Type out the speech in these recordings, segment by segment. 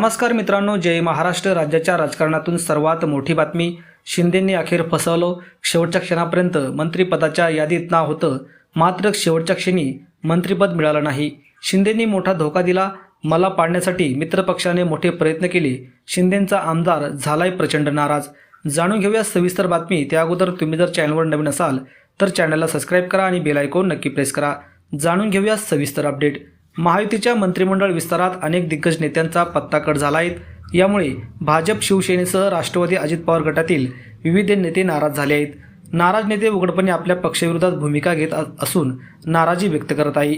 नमस्कार मित्रांनो जय महाराष्ट्र. राज्याच्या राजकारणातून सर्वात मोठी बातमी शिंदेंनी अखेर फसवलं. शेवटच्या क्षणापर्यंत मंत्रिपदाच्या यादीत नाव होतं. मात्र शेवटच्या क्षणी मंत्रिपद मिळालं नाही. शिंदेंनी मोठा धोका दिला. मला पाडण्यासाठी मित्रपक्षाने मोठे प्रयत्न केले. शिंदेंचा आमदार झालाय प्रचंड नाराज. जाणून घेऊया सविस्तर बातमी. त्या अगोदर तुम्ही जर चॅनलवर नवीन असाल तर चॅनलला सबस्क्राईब करा आणि बेल आयकॉन नक्की प्रेस करा. जाणून घेऊया सविस्तर अपडेट. महायुतीच्या मंत्रिमंडळ विस्तारात अनेक दिग्गज नेत्यांचा पत्ता कट झाला आहे यामुळे भाजप शिवसेनेसह राष्ट्रवादी अजित पवार गटातील विविध नेते नाराज झाले आहेत. नाराज नेते उघडपणे आपल्या पक्षविरोधात भूमिका घेत असून नाराजी व्यक्त करत आहे.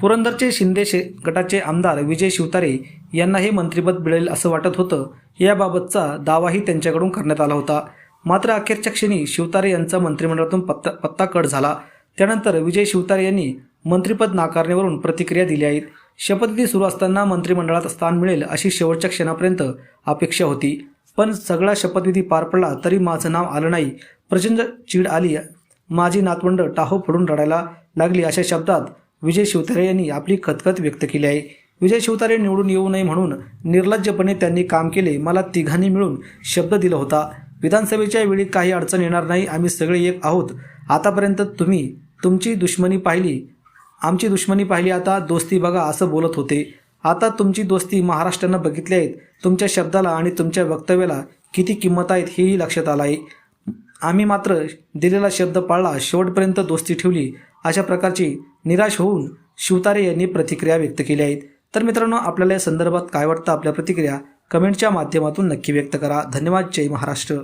पुरंदरचे शिंदे शे गटाचे आमदार विजय शिवतारे यांनाही मंत्रिपद मिळेल असं वाटत होतं. याबाबतचा दावाही त्यांच्याकडून करण्यात आला होता. मात्र अखेरच्या क्षणी शिवतारे यांचा मंत्रिमंडळातून पत्ता पत्ता कट झाला. त्यानंतर विजय शिवतारे यांनी मंत्रिपद नाकारण्यावरून प्रतिक्रिया दिल्या आहेत. शपथविधी सुरू असताना मंत्रिमंडळात स्थान मिळेल अशी शेवटच्या क्षणापर्यंत अपेक्षा होती. पण सगळा शपथविधी पार पडला तरी माझं नाव आलं नाही. प्रचंड चीड आली. माझी नातवंड टाहो फोडून रडायला लागली अशा शब्दात विजय शिवतारे यांनी आपली खतखत व्यक्त केली आहे. विजय शिवतारे निवडून येऊ नये म्हणून निर्लज्जपणे त्यांनी काम केले. मला तिघांनी मिळून शब्द दिला होता. विधानसभेच्या वेळी काही अडचण येणार नाही. आम्ही सगळे एक आहोत. आतापर्यंत तुम्ही तुमची दुश्मनी पाहिली. आमची दुश्मनी पाहिली आता दोस्ती बघा असं बोलत होते. आता तुमची दोस्ती महाराष्ट्रानं बघितली आहेत. तुमच्या शब्दाला आणि तुमच्या वक्तव्याला किती किंमत आहेत हेही लक्षात आलं आहे आम्ही मात्र दिलेला शब्द पाळला शेवटपर्यंत दोस्ती ठेवली. अशा प्रकारची निराश होऊन शिवतारे यांनी प्रतिक्रिया व्यक्त केल्या आहेत. तर मित्रांनो आपल्याला या संदर्भात काय वाटतं? आपल्या प्रतिक्रिया कमेंटच्या माध्यमातून नक्की व्यक्त करा. धन्यवाद. जय महाराष्ट्र.